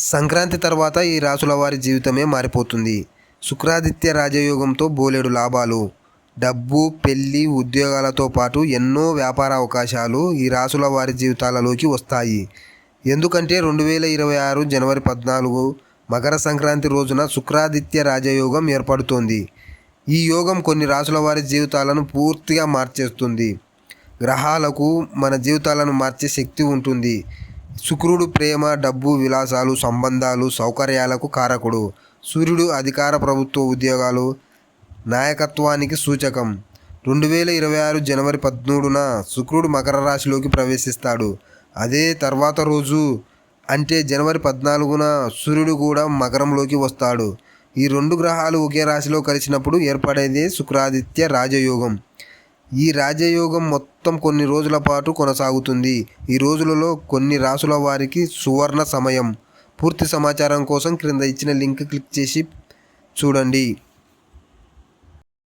సంక్రాంతి తర్వాత ఈ రాసుల వారి జీవితమే మారిపోతుంది. శుక్రాదిత్య రాజయోగంతో బోలెడు లాభాలు డబ్బు పెళ్ళి ఉద్యోగాలతో పాటు ఎన్నో వ్యాపార అవకాశాలు ఈ రాసుల వారి జీవితాలలోకి వస్తాయి. ఎందుకంటే రెండు వేల ఇరవై ఆరు జనవరి పద్నాలుగు మకర సంక్రాంతి రోజున శుక్రాదిత్య రాజయోగం ఏర్పడుతోంది. ఈ యోగం కొన్ని రాసుల వారి జీవితాలను పూర్తిగా మార్చేస్తుంది. గ్రహాలకు మన జీవితాలను మార్చే శక్తి ఉంటుంది. శుక్రుడు ప్రేమ డబ్బు విలాసాలు సంబంధాలు సౌకర్యాలకు కారకుడు. సూర్యుడు అధికార ప్రభుత్వ ఉద్యోగాలు నాయకత్వానికి సూచకం. రెండు వేల ఇరవై ఆరు జనవరి పద్మూడున శుక్రుడు మకర రాశిలోకి ప్రవేశిస్తాడు. అదే తర్వాత రోజు అంటే జనవరి పద్నాలుగున సూర్యుడు కూడా మకరంలోకి వస్తాడు. ఈ రెండు గ్రహాలు ఒకే రాశిలో కలిసినప్పుడు ఏర్పడేదే శుక్రాదిత్య రాజయోగం. ఈ రాజయోగం మొత్తం కొన్ని రోజుల పాటు కొనసాగుతుంది. ఈ రోజులలో కొన్ని రాసుల వారికి సువర్ణ సమయం. పూర్తి సమాచారం కోసం క్రింద ఇచ్చిన లింక్ క్లిక్ చేసి చూడండి.